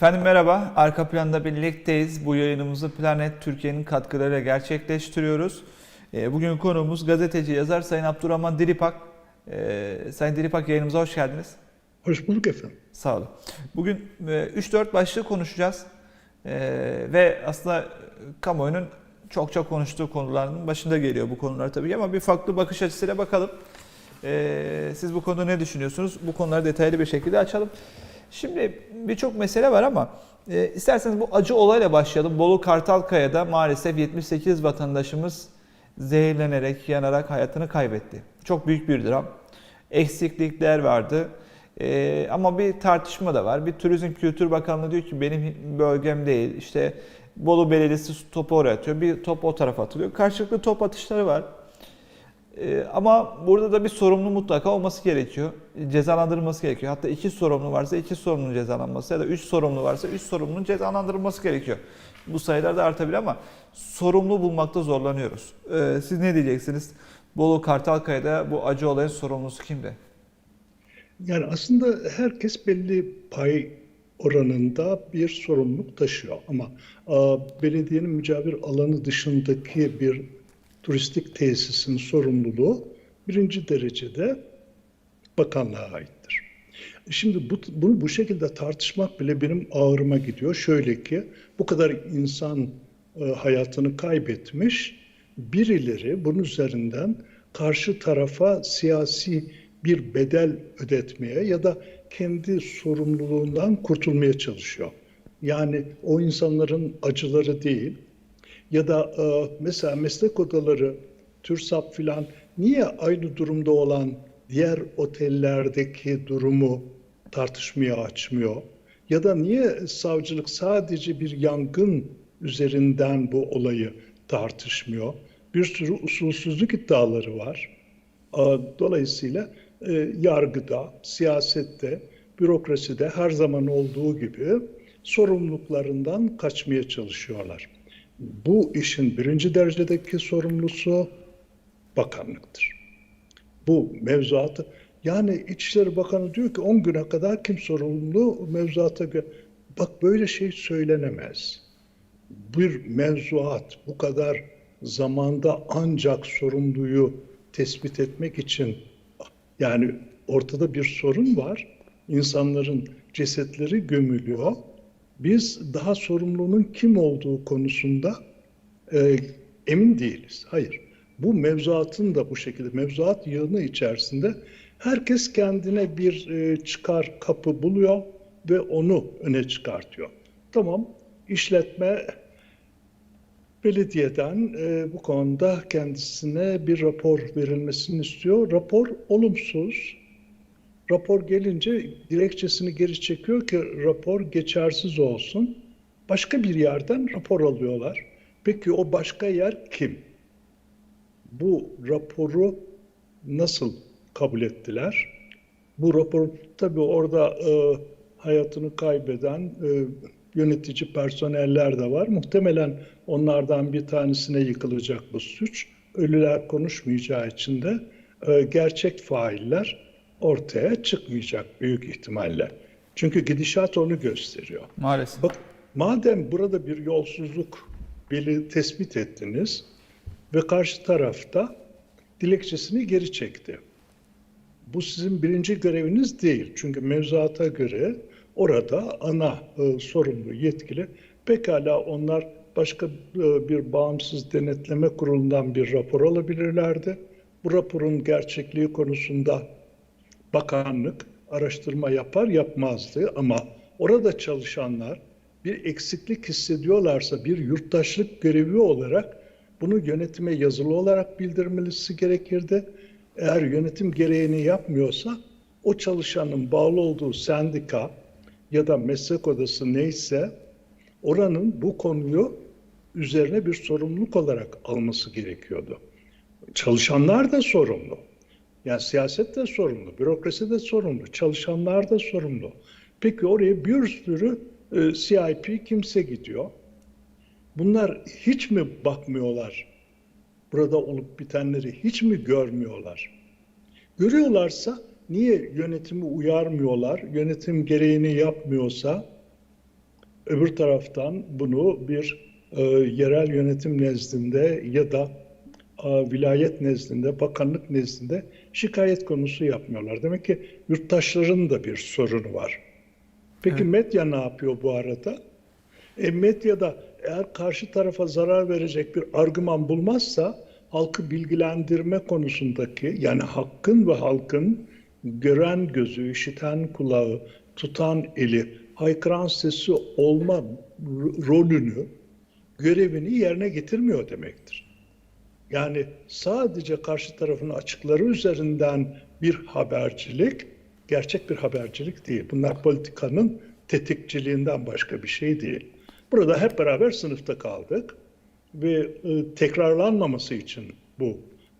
Efendim merhaba, arka planda birlikteyiz. Bu yayınımızı Planet Türkiye'nin katkılarıyla gerçekleştiriyoruz. Ee, Bugün konuğumuz gazeteci, yazar Sayın Abdurrahman Dilipak. Ee, Sayın Dilipak yayınımıza hoş geldiniz. Hoş bulduk efendim. Sağ olun. Bugün e, 3-4 başlığı konuşacağız. Ee, Ve aslında kamuoyunun çok çok konuştuğu konuların başında geliyor bu konular tabii ama bir farklı bakış açısıyla bakalım. Siz bu konuda ne düşünüyorsunuz? Bu konuları detaylı bir şekilde açalım. Şimdi birçok mesele var ama e, isterseniz bu acı olayla başlayalım. Bolu Kartalkaya'da maalesef 78 vatandaşımız zehirlenerek, yanarak hayatını kaybetti. Çok büyük bir dram. Eksiklikler vardı. E, ama bir tartışma da var. Bir Turizm Kültür Bakanlığı diyor ki benim bölgem değil. İşte Bolu Belediyesi topu oraya atıyor. Bir top o tarafa atılıyor. Karşılıklı top atışları var. Ee, ama burada da bir sorumlu mutlaka olması gerekiyor. Cezalandırılması gerekiyor. Hatta iki sorumlu varsa iki sorumlunun cezalanması ya da üç sorumlu varsa üç sorumlunun cezalandırılması gerekiyor. Bu sayılar da artabilir ama sorumlu bulmakta zorlanıyoruz. Ee, siz ne diyeceksiniz? Bolu Kartalkaya'da bu acı olayın sorumlusu kimdi? Yani aslında herkes belli pay oranında bir sorumluluk taşıyor. Ama a, belediyenin mücavir alanı dışındaki bir turistik tesisin sorumluluğu birinci derecede bakanlığa aittir. Şimdi bu, bunu bu şekilde tartışmak bile benim ağrıma gidiyor. Şöyle ki bu kadar insan e, hayatını kaybetmiş, birileri bunun üzerinden karşı tarafa siyasi bir bedel ödetmeye ya da kendi sorumluluğundan kurtulmaya çalışıyor. Yani o insanların acıları değil ya da e, mesela meslek odaları, TÜRSAP filan niye aynı durumda olan diğer otellerdeki durumu tartışmaya açmıyor? Ya da niye savcılık sadece bir yangın üzerinden bu olayı tartışmıyor? Bir sürü usulsüzlük iddiaları var. Dolayısıyla e, yargıda, siyasette, bürokraside her zaman olduğu gibi sorumluluklarından kaçmaya çalışıyorlar. Bu işin birinci derecedeki sorumlusu bakanlıktır. Bu mevzuatı yani İçişleri Bakanı diyor ki 10 güne kadar kim sorumlu mevzuata göre. Bak böyle şey söylenemez. Bir mevzuat bu kadar zamanda ancak sorumluyu tespit etmek için yani ortada bir sorun var. İnsanların cesetleri gömülüyor. Biz daha sorumlunun kim olduğu konusunda e, emin değiliz. Hayır. Bu mevzuatın da bu şekilde mevzuat yığını içerisinde herkes kendine bir e, çıkar kapı buluyor ve onu öne çıkartıyor. Tamam işletme belediyeden e, bu konuda kendisine bir rapor verilmesini istiyor. Rapor olumsuz. Rapor gelince dilekçesini geri çekiyor ki rapor geçersiz olsun. Başka bir yerden rapor alıyorlar. Peki o başka yer kim? Bu raporu nasıl kabul ettiler? Bu rapor tabii orada e, hayatını kaybeden e, yönetici personeller de var. Muhtemelen onlardan bir tanesine yıkılacak bu suç. Ölüler konuşmayacağı için de e, gerçek failler ortaya çıkmayacak büyük ihtimalle. Çünkü gidişat onu gösteriyor. Maalesef. Bak madem burada bir yolsuzluk beli tespit ettiniz ve karşı tarafta dilekçesini geri çekti. Bu sizin birinci göreviniz değil. Çünkü mevzuata göre orada ana e, sorumlu yetkili pekala onlar başka e, bir bağımsız denetleme kurulundan bir rapor alabilirlerdi. Bu raporun gerçekliği konusunda bakanlık araştırma yapar yapmazdı ama orada çalışanlar bir eksiklik hissediyorlarsa bir yurttaşlık görevi olarak bunu yönetime yazılı olarak bildirmesi gerekirdi. Eğer yönetim gereğini yapmıyorsa o çalışanın bağlı olduğu sendika ya da meslek odası neyse oranın bu konuyu üzerine bir sorumluluk olarak alması gerekiyordu. Çalışanlar da sorumlu. Yani siyaset de sorumlu, bürokrasi de sorumlu, çalışanlar da sorumlu. Peki oraya bir sürü e, CIP kimse gidiyor. Bunlar hiç mi bakmıyorlar? Burada olup bitenleri hiç mi görmüyorlar? Görüyorlarsa niye yönetimi uyarmıyorlar? Yönetim gereğini yapmıyorsa Öbür taraftan bunu bir e, yerel yönetim nezdinde ya da vilayet nezdinde, bakanlık nezdinde şikayet konusu yapmıyorlar. Demek ki yurttaşların da bir sorunu var. Peki medya ne yapıyor bu arada? E, medyada eğer karşı tarafa zarar verecek bir argüman bulmazsa halkı bilgilendirme konusundaki yani hakkın ve halkın gören gözü, işiten kulağı, tutan eli, haykıran sesi olma ro- rolünü, görevini yerine getirmiyor demektir. Yani sadece karşı tarafın açıkları üzerinden bir habercilik, gerçek bir habercilik değil. Bunlar politikanın tetikçiliğinden başka bir şey değil. Burada hep beraber sınıfta kaldık ve e, tekrarlanmaması için bu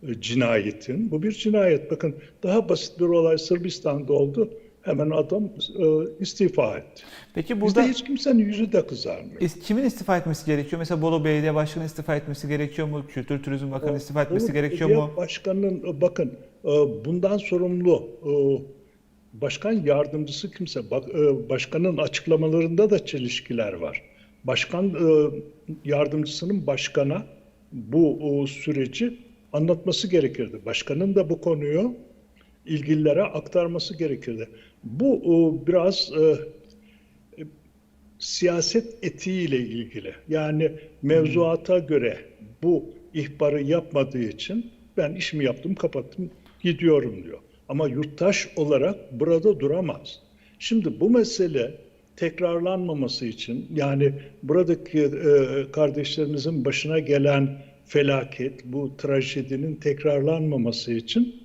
e, cinayetin, bu bir cinayet. Bakın daha basit bir olay Sırbistan'da oldu. Hemen adam e, istifa etti. Peki Bizde burada hiç kimsenin yüzü de kızarmıyor. is- kimin istifa etmesi gerekiyor? Mesela Bolu Belediye Başkanı istifa etmesi gerekiyor mu? Kültür Turizm Bakanı istifa etmesi Bolu gerekiyor Belediye mu? Başkanının bakın e, bundan sorumlu e, başkan yardımcısı kimse. Bak, e, başkanın açıklamalarında da çelişkiler var. Başkan e, yardımcısının başkana bu o süreci anlatması gerekirdi. Başkanın da bu konuyu ilgililere aktarması gerekirdi. Bu e, biraz e, siyaset etiğiyle ilgili. Yani mevzuata göre bu ihbarı yapmadığı için ben işimi yaptım, kapattım, gidiyorum diyor. Ama yurttaş olarak burada duramaz. Şimdi bu mesele tekrarlanmaması için yani buradaki e, kardeşlerimizin başına gelen felaket, bu trajedinin tekrarlanmaması için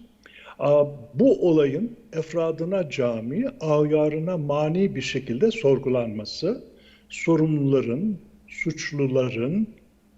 bu olayın efradına cami, ayarına mani bir şekilde sorgulanması, sorumluların, suçluların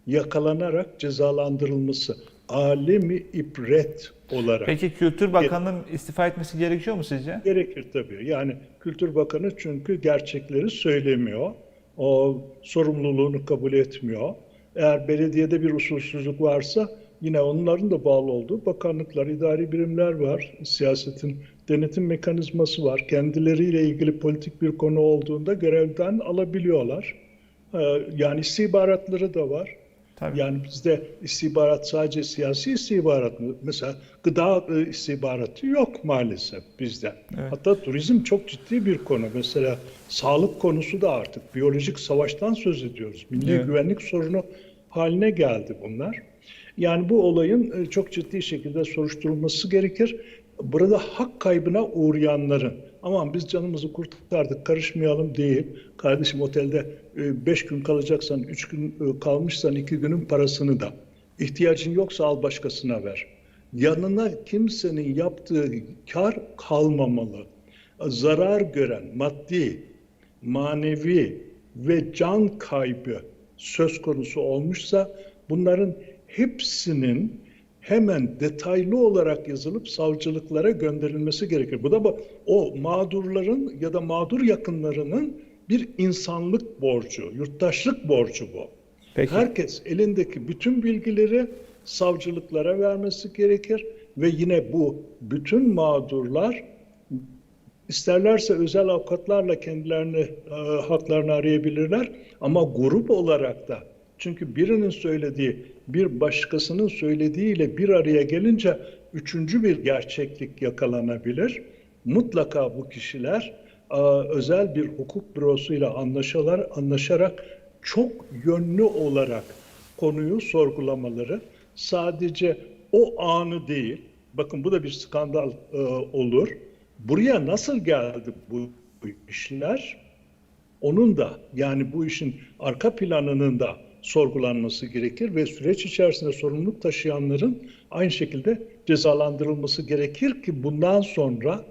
yakalanarak cezalandırılması, alemi ibret olarak Peki Kültür Bakanı'nın istifa etmesi gerekiyor mu sizce? gerekir tabii. Yani Kültür Bakanı çünkü gerçekleri söylemiyor. O sorumluluğunu kabul etmiyor. Eğer belediyede bir usulsüzlük varsa yine onların da bağlı olduğu bakanlıklar, idari birimler var. Siyasetin denetim mekanizması var. Kendileriyle ilgili politik bir konu olduğunda görevden alabiliyorlar. Ee, Yani istihbaratları da var. Tabii. Yani bizde istihbarat sadece siyasi istihbarat mı? Mesela gıda e, istihbaratı yok maalesef bizde. Evet. Hatta turizm çok ciddi bir konu. Mesela sağlık konusu da artık biyolojik savaştan söz ediyoruz. Milli Evet. güvenlik sorunu haline geldi bunlar. Yani bu olayın e, çok ciddi şekilde soruşturulması gerekir. Burada hak kaybına uğrayanların aman biz canımızı kurtardık karışmayalım değil. Kardeşim otelde 5 gün kalacaksan, 3 gün e, kalmışsan 2 günün parasını da. İhtiyacın yoksa al başkasına ver. Yanına kimsenin yaptığı kar kalmamalı. Zarar gören maddi, manevi ve can kaybı söz konusu olmuşsa bunların hepsinin hemen detaylı olarak yazılıp savcılıklara gönderilmesi gerekir. Bu da o mağdurların ya da mağdur yakınlarının bir insanlık borcu, yurttaşlık borcu bu. Peki. Herkes elindeki bütün bilgileri savcılıklara vermesi gerekir ve yine bu bütün mağdurlar isterlerse özel avukatlarla kendilerini e, haklarını arayabilirler ama grup olarak da çünkü birinin söylediği bir başkasının söylediğiyle bir araya gelince üçüncü bir gerçeklik yakalanabilir. Mutlaka bu kişiler özel bir hukuk bürosuyla anlaşalar, anlaşarak çok yönlü olarak konuyu sorgulamaları sadece o anı değil, bakın bu da bir skandal e, olur. Buraya nasıl geldi bu işler? Onun da yani bu işin arka planının da sorgulanması gerekir ve süreç içerisinde sorumluluk taşıyanların aynı şekilde cezalandırılması gerekir ki bundan sonra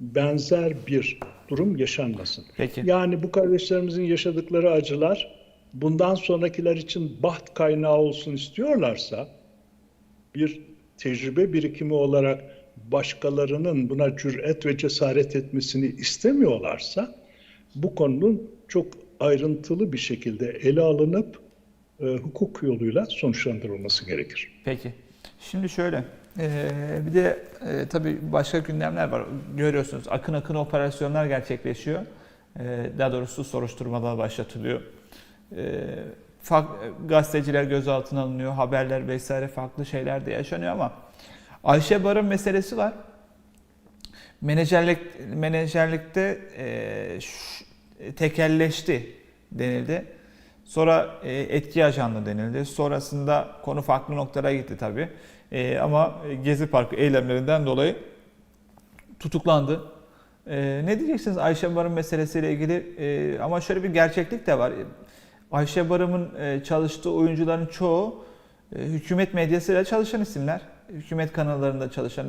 benzer bir durum yaşanmasın. Peki. Yani bu kardeşlerimizin yaşadıkları acılar bundan sonrakiler için baht kaynağı olsun istiyorlarsa bir tecrübe birikimi olarak başkalarının buna cüret ve cesaret etmesini istemiyorlarsa bu konunun çok ayrıntılı bir şekilde ele alınıp e, hukuk yoluyla sonuçlandırılması gerekir. Peki. Şimdi şöyle. eee, bir de eee, tabii başka gündemler var. Görüyorsunuz akın akın operasyonlar gerçekleşiyor. e, daha doğrusu soruşturmalar başlatılıyor. E, fark- gazeteciler gözaltına alınıyor, haberler vesaire farklı şeyler de yaşanıyor ama Ayşe Barın meselesi var. Menajerlik menajerlikte e, ş- tekelleşti denildi. Sonra e, etki ajanlığı denildi. Sonrasında konu farklı noktalara gitti tabii. E, ama Gezi Parkı eylemlerinden dolayı tutuklandı. E, ne diyeceksiniz Ayşe Barın meselesiyle ilgili? E, ama şöyle bir gerçeklik de var. Ayşe Barım'ın e, çalıştığı oyuncuların çoğu e, hükümet medyasıyla çalışan isimler. Hükümet kanallarında çalışan,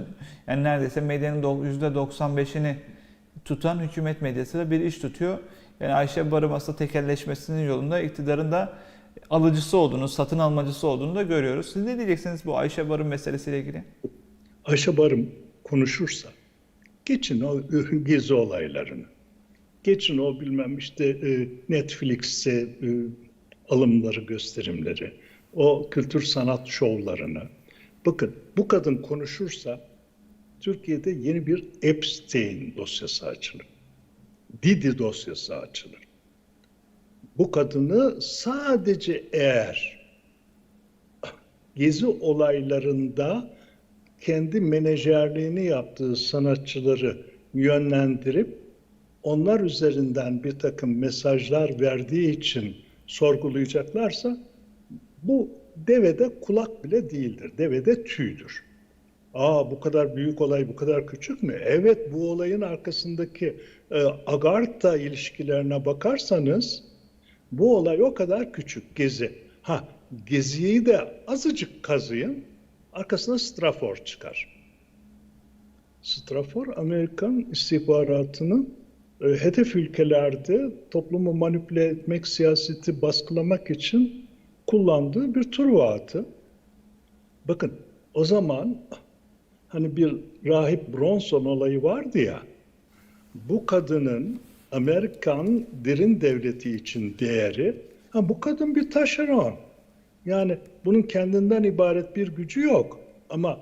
yani neredeyse medyanın do- %95'ini tutan hükümet medyasıyla bir iş tutuyor. Yani Ayşe Barım aslında tekelleşmesinin yolunda iktidarın da alıcısı olduğunu, satın almacısı olduğunu da görüyoruz. Siz ne diyeceksiniz bu Ayşe Barım meselesiyle ilgili? Ayşe Barım konuşursa geçin o gezi olaylarını. Geçin o bilmem işte e, Netflix'e alımları, gösterimleri, o kültür sanat şovlarını. Bakın bu kadın konuşursa Türkiye'de yeni bir Epstein dosyası açılır. Didi dosyası açılır. Bu kadını sadece eğer gezi olaylarında kendi menajerliğini yaptığı sanatçıları yönlendirip onlar üzerinden bir takım mesajlar verdiği için sorgulayacaklarsa bu devede kulak bile değildir. Devede tüydür. Aa bu kadar büyük olay bu kadar küçük mü? Evet bu olayın arkasındaki e, Agartha ilişkilerine bakarsanız bu olay o kadar küçük gezi. Ha geziyi de azıcık kazıyın arkasına Strafor çıkar. Strafor Amerikan istihbaratının e, hedef ülkelerde toplumu manipüle etmek, siyaseti baskılamak için kullandığı bir atı. Bakın o zaman hani bir rahip Bronson olayı vardı ya, bu kadının Amerikan derin devleti için değeri, ha bu kadın bir taşeron. Yani bunun kendinden ibaret bir gücü yok. Ama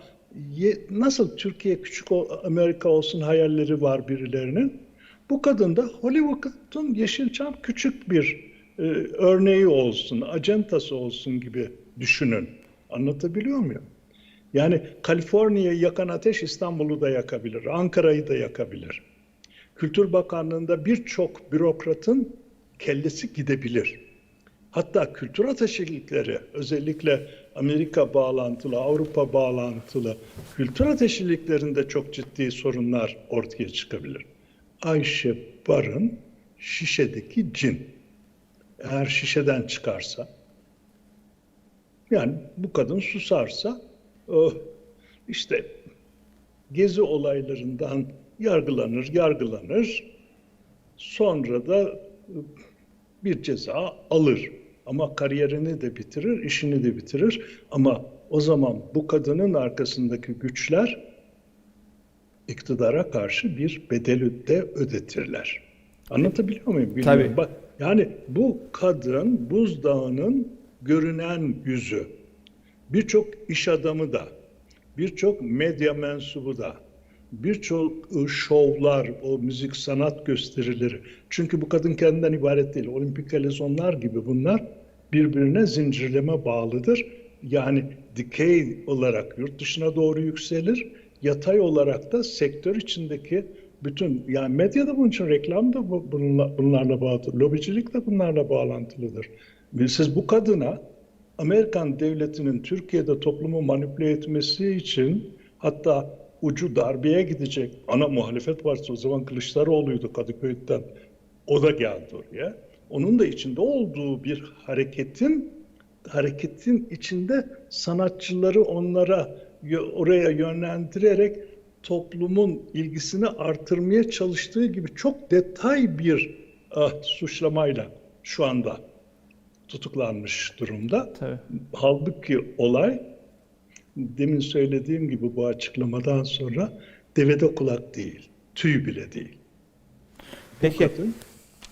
ye, nasıl Türkiye küçük Amerika olsun hayalleri var birilerinin. Bu kadın da Hollywood'un Yeşilçam küçük bir e, örneği olsun, acentası olsun gibi düşünün. Anlatabiliyor muyum? Yani Kaliforniya'yı yakan ateş İstanbul'u da yakabilir, Ankara'yı da yakabilir. Kültür Bakanlığı'nda birçok bürokratın kellesi gidebilir. Hatta kültür ateşilikleri, özellikle Amerika bağlantılı, Avrupa bağlantılı kültür ateşiliklerinde çok ciddi sorunlar ortaya çıkabilir. Ayşe Barın şişedeki cin. Eğer şişeden çıkarsa, yani bu kadın susarsa, oh, işte gezi olaylarından yargılanır, yargılanır. Sonra da bir ceza alır. Ama kariyerini de bitirir, işini de bitirir. Ama o zaman bu kadının arkasındaki güçler iktidara karşı bir bedel de ödetirler. Anlatabiliyor muyum? Bilmiyorum. Tabii. Bak, yani bu kadın buzdağının görünen yüzü. Birçok iş adamı da, birçok medya mensubu da, birçok ıı, şovlar, o müzik sanat gösterileri. Çünkü bu kadın kendinden ibaret değil. Olimpik elezonlar gibi bunlar birbirine zincirleme bağlıdır. Yani dikey olarak yurt dışına doğru yükselir. Yatay olarak da sektör içindeki bütün yani medya da bunun için reklam da bu- bununla, bunlarla bağlıdır. Lobicilik de bunlarla bağlantılıdır. Siz bu kadına Amerikan devletinin Türkiye'de toplumu manipüle etmesi için hatta ucu darbeye gidecek ana muhalefet varsa o zaman Kılıçdaroğlu'ydu Kadıköy'den. O da geldi oraya. Onun da içinde olduğu bir hareketin hareketin içinde sanatçıları onlara oraya yönlendirerek toplumun ilgisini artırmaya çalıştığı gibi çok detay bir ah, suçlamayla şu anda tutuklanmış durumda. Tabii. Halbuki olay demin söylediğim gibi bu açıklamadan sonra devede kulak değil, tüy bile değil. Peki. Kadın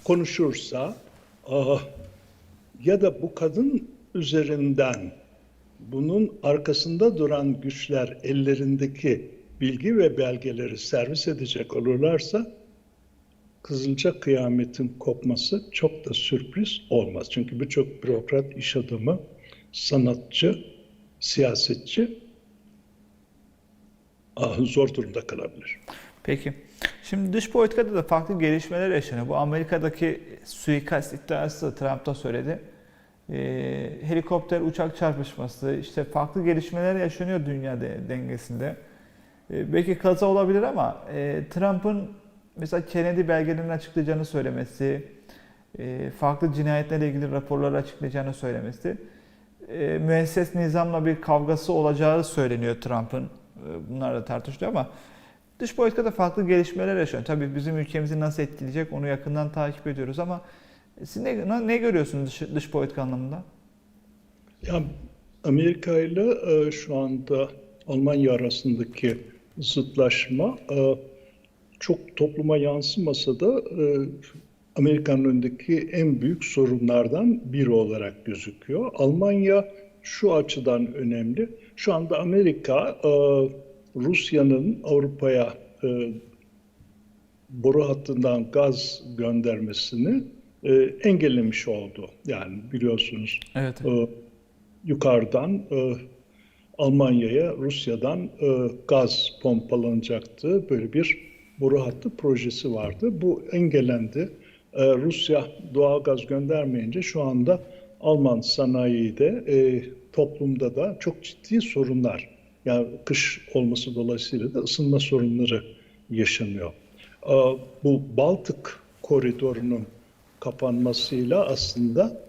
konuşursa ah, ya da bu kadın üzerinden bunun arkasında duran güçler ellerindeki bilgi ve belgeleri servis edecek olurlarsa Kızılca kıyametin kopması çok da sürpriz olmaz. Çünkü birçok bürokrat, iş adamı, sanatçı, siyasetçi ah, zor durumda kalabilir. Peki. Şimdi dış politikada da farklı gelişmeler yaşanıyor. Bu Amerika'daki suikast iddiası Trump da söyledi. Ee, helikopter uçak çarpışması, işte farklı gelişmeler yaşanıyor dünya de- dengesinde. Ee, belki kaza olabilir ama e, Trump'ın mesela Kennedy belgelerini açıklayacağını söylemesi, e, farklı cinayetlerle ilgili raporları açıklayacağını söylemesi, e, müesses nizamla bir kavgası olacağı söyleniyor Trump'ın. E, bunlar da tartışılıyor ama Dış politikada farklı gelişmeler yaşanıyor. Tabii bizim ülkemizi nasıl etkileyecek onu yakından takip ediyoruz ama siz ne, ne görüyorsunuz dış, dış politika anlamında? Ya Amerika ile şu anda Almanya arasındaki zıtlaşma çok topluma yansımasa da e, Amerika'nın önündeki en büyük sorunlardan biri olarak gözüküyor. Almanya şu açıdan önemli. Şu anda Amerika e, Rusya'nın Avrupa'ya e, boru hattından gaz göndermesini e, engellemiş oldu. Yani biliyorsunuz Evet. e, yukarıdan e, Almanya'ya Rusya'dan e, gaz pompalanacaktı. Böyle bir boru hattı projesi vardı. Bu engellendi. E, Rusya doğal gaz göndermeyince şu anda Alman sanayide, e, toplumda da çok ciddi sorunlar. Yani kış olması dolayısıyla da ısınma sorunları yaşanıyor. E, bu Baltık koridorunun kapanmasıyla aslında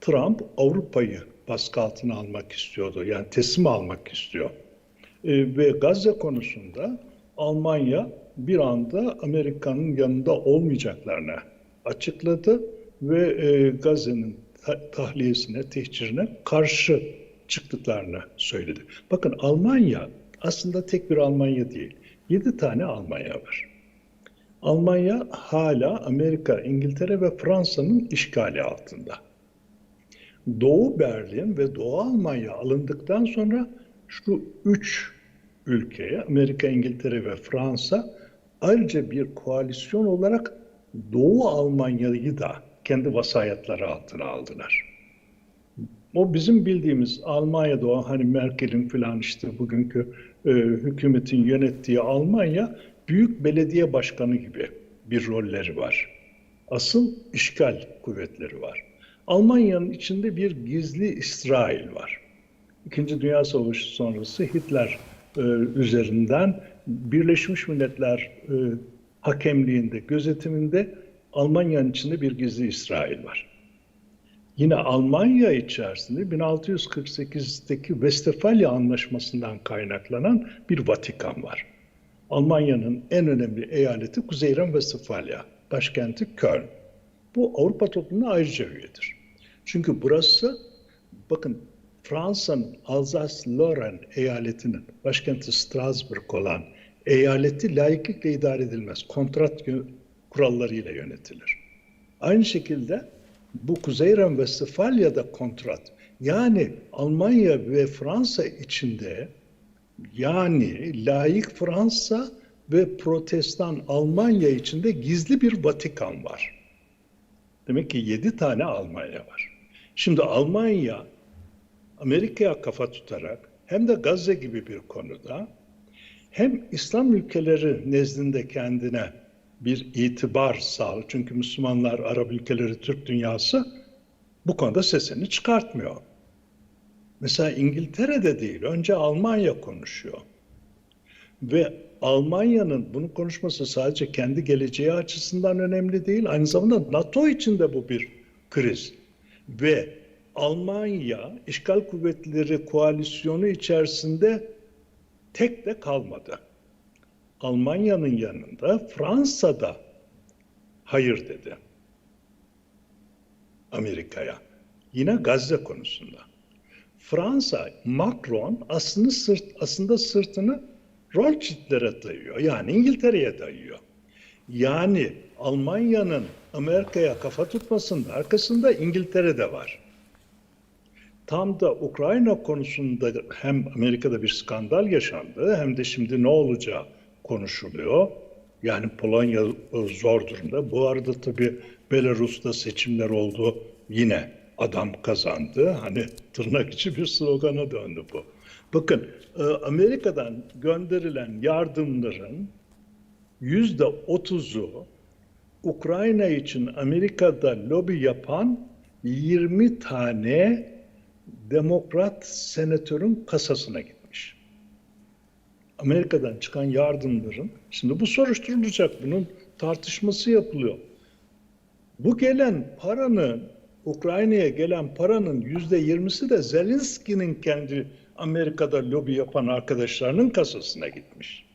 Trump Avrupa'yı baskı altına almak istiyordu. Yani teslim almak istiyor. E, ve Gazze konusunda Almanya bir anda Amerika'nın yanında olmayacaklarını açıkladı ve e, Gazze'nin ta- tahliyesine, tehcirine karşı çıktıklarını söyledi. Bakın Almanya aslında tek bir Almanya değil. Yedi tane Almanya var. Almanya hala Amerika, İngiltere ve Fransa'nın işgali altında. Doğu Berlin ve Doğu Almanya alındıktan sonra şu üç ülkeye Amerika, İngiltere ve Fransa ayrıca bir koalisyon olarak Doğu Almanya'yı da kendi vasayetleri altına aldılar. O bizim bildiğimiz Almanya'da o hani Merkel'in falan işte bugünkü e, hükümetin yönettiği Almanya büyük belediye başkanı gibi bir rolleri var. Asıl işgal kuvvetleri var. Almanya'nın içinde bir gizli İsrail var. İkinci Dünya Savaşı sonrası Hitler e, üzerinden Birleşmiş Milletler e, hakemliğinde, gözetiminde Almanya'nın içinde bir gizli İsrail var. Yine Almanya içerisinde 1648'deki Westfalia Anlaşması'ndan kaynaklanan bir Vatikan var. Almanya'nın en önemli eyaleti Kuzey Westfalia, başkenti Köln. Bu Avrupa toplumuna ayrıca üyedir. Çünkü burası, bakın Fransa'nın Alsace-Lorraine eyaletinin başkenti Strasbourg olan eyaleti layıklıkla idare edilmez. Kontrat kurallarıyla yönetilir. Aynı şekilde bu Kuzey Ren Westfalia'da kontrat. Yani Almanya ve Fransa içinde yani laik Fransa ve protestan Almanya içinde gizli bir Vatikan var. Demek ki yedi tane Almanya var. Şimdi Almanya Amerika'ya kafa tutarak hem de Gazze gibi bir konuda hem İslam ülkeleri nezdinde kendine bir itibar sağlıyor. Çünkü Müslümanlar, Arap ülkeleri, Türk dünyası bu konuda sesini çıkartmıyor. Mesela İngiltere'de değil, önce Almanya konuşuyor. Ve Almanya'nın bunu konuşması sadece kendi geleceği açısından önemli değil, aynı zamanda NATO için de bu bir kriz. Ve Almanya işgal kuvvetleri koalisyonu içerisinde tek de kalmadı. Almanya'nın yanında Fransa'da hayır dedi. Amerika'ya. Yine Gazze konusunda. Fransa, Macron aslında sırt aslında sırtını Rothschild'lere dayıyor. Yani İngiltere'ye dayıyor. Yani Almanya'nın Amerika'ya kafa tutmasının arkasında İngiltere'de var. Tam da Ukrayna konusunda hem Amerika'da bir skandal yaşandı hem de şimdi ne olacağı konuşuluyor. Yani Polonya zor durumda. Bu arada tabii Belarus'ta seçimler oldu. Yine adam kazandı. Hani tırnak içi bir slogana döndü bu. Bakın e, Amerika'dan gönderilen yardımların yüzde otuzu Ukrayna için Amerika'da lobi yapan 20 tane demokrat senatörün kasasına gitmiş. Amerika'dan çıkan yardımların, şimdi bu soruşturulacak, bunun tartışması yapılıyor. Bu gelen paranın, Ukrayna'ya gelen paranın yüzde yirmisi de Zelenski'nin kendi Amerika'da lobi yapan arkadaşlarının kasasına gitmiş.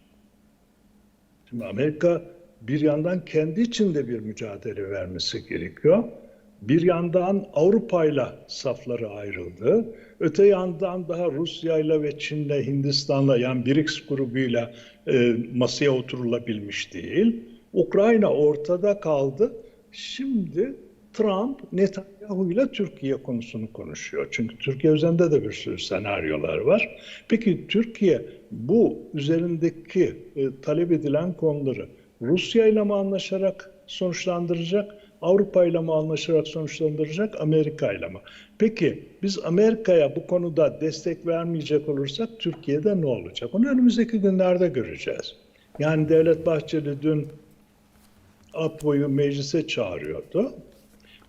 Şimdi Amerika bir yandan kendi içinde bir mücadele vermesi gerekiyor. Bir yandan Avrupa'yla safları ayrıldı. Öte yandan daha Rusya'yla ve Çin'le, Hindistan'la yani BRICS grubuyla e, masaya oturulabilmiş değil. Ukrayna ortada kaldı. Şimdi Trump Netanyahu ile Türkiye konusunu konuşuyor. Çünkü Türkiye üzerinde de bir sürü senaryolar var. Peki Türkiye bu üzerindeki e, talep edilen konuları Rusya ile mi anlaşarak sonuçlandıracak, Avrupa ile mi anlaşarak sonuçlandıracak, Amerika ile mi? Peki biz Amerika'ya bu konuda destek vermeyecek olursak Türkiye'de ne olacak? Onu önümüzdeki günlerde göreceğiz. Yani Devlet Bahçeli dün APO'yu meclise çağırıyordu.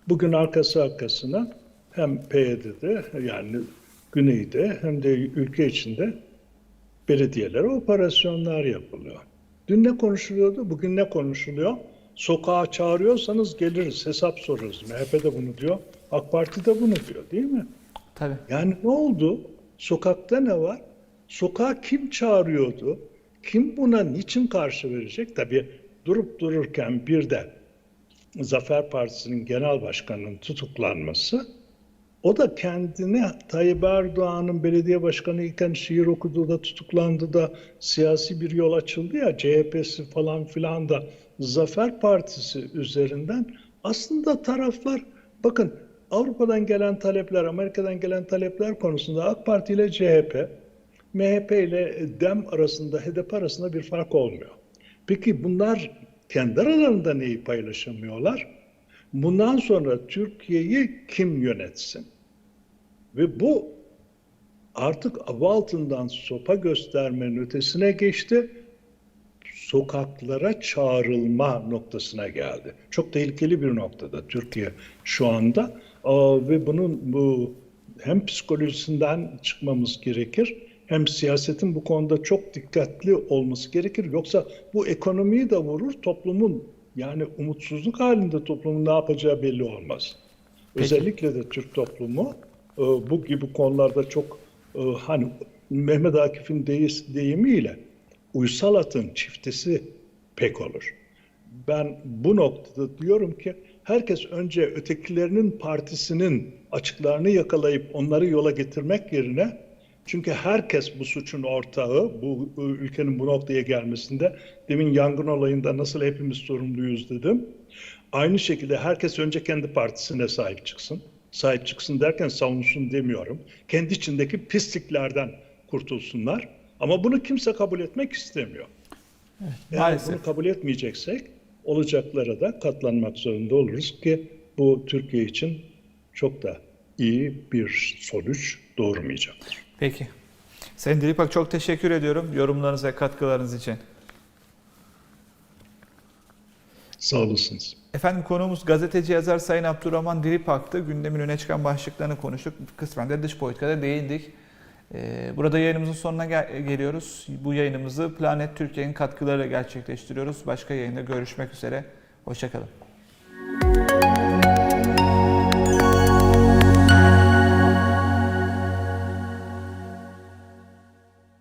Bugün arkası arkasına hem PYD'de yani güneyde hem de ülke içinde belediyelere operasyonlar yapılıyor. Dün ne konuşuluyordu? Bugün ne konuşuluyor? Sokağa çağırıyorsanız geliriz, hesap sorarız. MHP de bunu diyor, AK Parti de bunu diyor değil mi? Tabii. Yani ne oldu? Sokakta ne var? Sokağa kim çağırıyordu? Kim buna niçin karşı verecek? Tabii durup dururken bir de Zafer Partisi'nin genel başkanının tutuklanması o da kendine Tayyip Erdoğan'ın belediye başkanı iken şiir okudu da tutuklandı da siyasi bir yol açıldı ya CHP'si falan filan da Zafer Partisi üzerinden aslında taraflar bakın Avrupa'dan gelen talepler, Amerika'dan gelen talepler konusunda AK Parti ile CHP, MHP ile DEM arasında, HDP arasında bir fark olmuyor. Peki bunlar kendi aralarında neyi paylaşamıyorlar? Bundan sonra Türkiye'yi kim yönetsin? Ve bu artık ava altından sopa göstermenin ötesine geçti. Sokaklara çağrılma noktasına geldi. Çok tehlikeli bir noktada Türkiye şu anda. Ve bunun bu hem psikolojisinden çıkmamız gerekir hem siyasetin bu konuda çok dikkatli olması gerekir. Yoksa bu ekonomiyi de vurur, toplumun yani umutsuzluk halinde toplumun ne yapacağı belli olmaz. Peki. Özellikle de Türk toplumu e, bu gibi konularda çok e, hani Mehmet Akif'in deyi- deyimiyle uysal atın çiftesi pek olur. Ben bu noktada diyorum ki herkes önce ötekilerinin partisinin açıklarını yakalayıp onları yola getirmek yerine çünkü herkes bu suçun ortağı, bu ülkenin bu noktaya gelmesinde. Demin yangın olayında nasıl hepimiz sorumluyuz dedim. Aynı şekilde herkes önce kendi partisine sahip çıksın. Sahip çıksın derken savunsun demiyorum. Kendi içindeki pisliklerden kurtulsunlar. Ama bunu kimse kabul etmek istemiyor. Eğer maalesef. bunu kabul etmeyeceksek olacaklara da katlanmak zorunda oluruz ki bu Türkiye için çok da iyi bir sonuç doğurmayacaktır. Peki. Sayın Dilipak çok teşekkür ediyorum yorumlarınız ve katkılarınız için. Sağ olasınız. Efendim konuğumuz gazeteci yazar Sayın Abdurrahman Dilipak'tı. Gündemin öne çıkan başlıklarını konuştuk. Kısmen de dış politikada değindik. Ee, Burada yayınımızın sonuna gel- geliyoruz. Bu yayınımızı Planet Türkiye'nin katkılarıyla gerçekleştiriyoruz. Başka yayında görüşmek üzere. Hoşçakalın.